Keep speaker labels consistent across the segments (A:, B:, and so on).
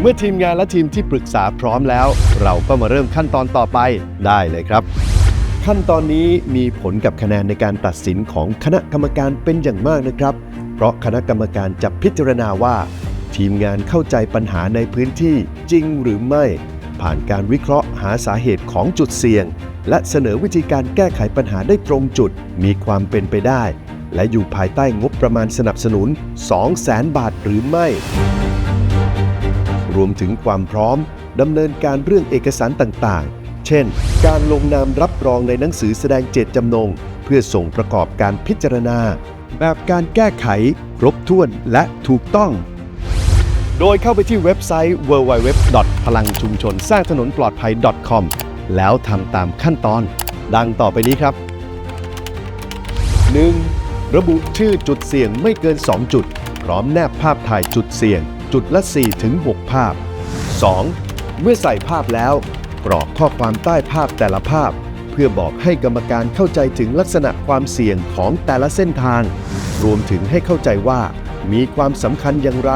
A: เมื่อทีมงานและทีมที่ปรึกษาพร้อมแล้ว เราก็มาเริ่มขั้นตอนต่อไปได้เลยครับ ขั้นตอนนี้มีผลกับคะแนนในการตัดสินของคณะกรรมการเป็นอย่างมากนะครับ เพราะคณะกรรมการจะพิจารณาว่า ทีมงานเข้าใจปัญหาในพื้นที่จริงหรือไม่ ผ่านการวิเคราะห์หาสาเหตุของจุดเสี่ยง และเสนอวิธีการแก้ไขปัญหาได้ตรงจุด มีความเป็นไปได้ และอยู่ภายใต้งบประมาณสนับสนุน 200,000 บาทหรือไม่ รวมถึงความพร้อมดำเนินการเรื่องเอกสารต่างๆ เช่น การลงนามรับรองในหนังสือแสดงเจตจำนง เพื่อส่งประกอบการพิจารณา แบบการแก้ไข ครบถ้วนและถูกต้อง โดยเข้าไปที่เว็บไซต์ www. พลังชุมชนสร้างถนนปลอดภัย .com แล้วทำตามขั้นตอน ดังต่อไปนี้ครับ 1. ระบุชื่อจุดเสี่ยงไม่เกิน 2 จุด พร้อมแนบภาพถ่ายจุดเสี่ยง จุดละ 4-6 ภาพ 2. เมื่อใส่ภาพแล้ว กรอกข้อความใต้ภาพแต่ละภาพ เพื่อบอกให้กรรมการเข้าใจถึงลักษณะความเสี่ยงของแต่ละเส้นทาง รวมถึงให้เข้าใจว่า มีความสำคัญอย่างไร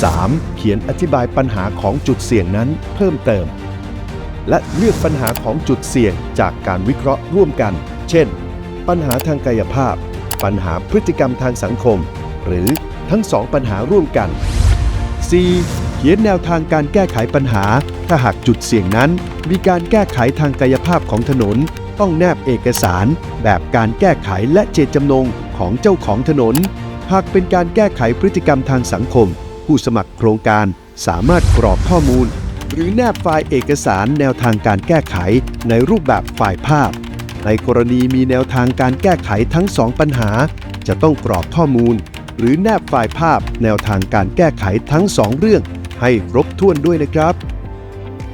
A: 3. เขียนอธิบายปัญหาของจุดเสี่ยงนั้นเพิ่มเติม และเลือกปัญหาของจุดเสี่ยงจากการวิเคราะห์ร่วมกัน เช่น ปัญหาทางกายภาพ ปัญหาพฤติกรรมทางสังคม หรือ ทั้งสองปัญหาร่วมกัน 4. เขียนแนวทางการแก้ไขปัญหา ถ้าหากจุดเสี่ยงนั้น มีการแก้ไขทางกายภาพของถนน ต้องแนบเอกสาร แบบการแก้ไขและเจตจำนงของเจ้าของถนน หากเป็นการแก้ไขพฤติกรรมทางสังคม ผู้สมัครโครงการสามารถกรอกข้อมูล หรือแนบไฟล์เอกสารแนวทางการแก้ไขในรูปแบบไฟล์ภาพ ในกรณีมีแนวทางการแก้ไขทั้งสองปัญหา จะต้องกรอกข้อมูล หรือแนบไฟล์ภาพแนวทางการแก้ไขทั้งสองเรื่องให้ครบถ้วนด้วยนะครับ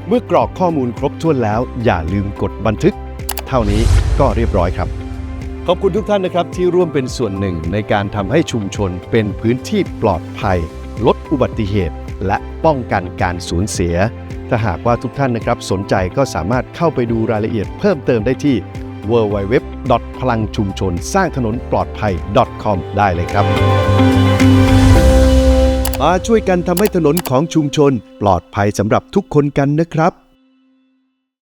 A: เมื่อกรอกข้อมูลครบถ้วนแล้ว อย่าลืมกดบันทึก เท่านี้ก็เรียบร้อยครับ ขอบคุณทุกท่านนะครับที่ร่วมเป็นส่วนหนึ่งในการทำให้ชุมชนเป็นพื้นที่ปลอดภัย ลดอุบัติเหตุ และป้องกันการสูญเสีย ถ้าหากว่าทุกท่านนะครับสนใจก็สามารถเข้าไปดูรายละเอียดเพิ่มเติมได้ที่ www. พลังชุมชนสร้างถนนปลอดภัย .com ได้เลยครับ มาช่วยกันทำให้ถนนของชุมชน ปลอดภัยสำหรับทุกคนกันนะครับ